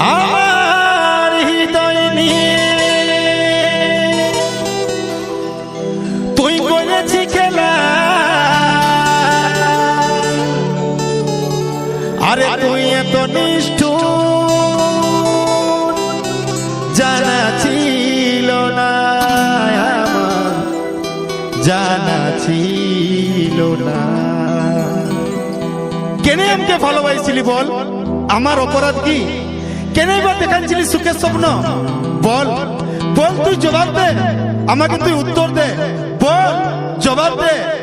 আমার হৃদয় নিয়ে তুই করেছি খেলা। আরে তুই এত নিষ্ঠ জানা ছিল না জানা ছিল না। কেন আমাকে ভালোবাসছিলি বল? আমার অপরাধ কি? কেনই বা দেখাচ্ছিলি সুখের স্বপ্ন? বল। বল, তুই জবাব দে। আমাকে তুই উত্তর দে। বল, জবাব দে।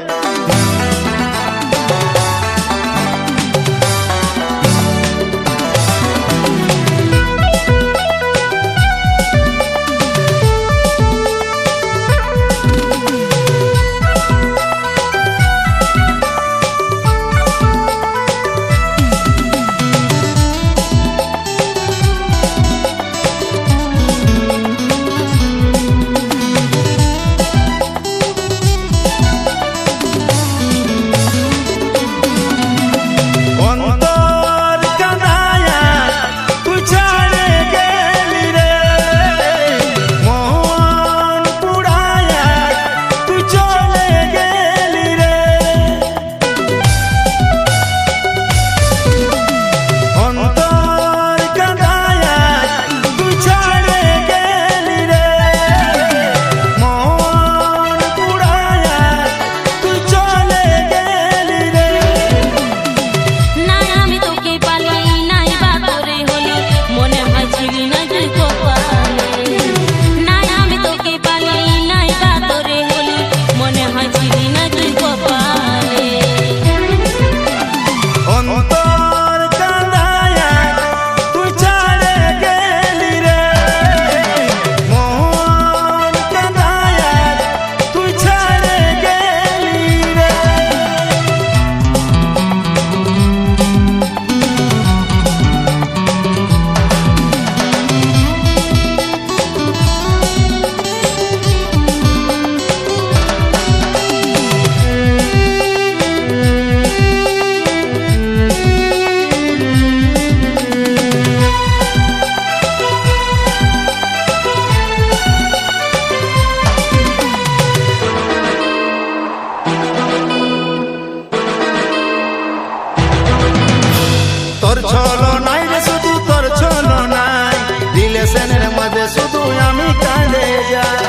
ছলো নাই রে, শুধু তোর ছলো নাই। রিলেশনের মাঝে শুধু আমি কাঁদে যাই।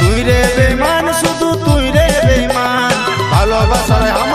তুই রে বেমান শুধু তুই রে বেমান ভালোবাসার আমার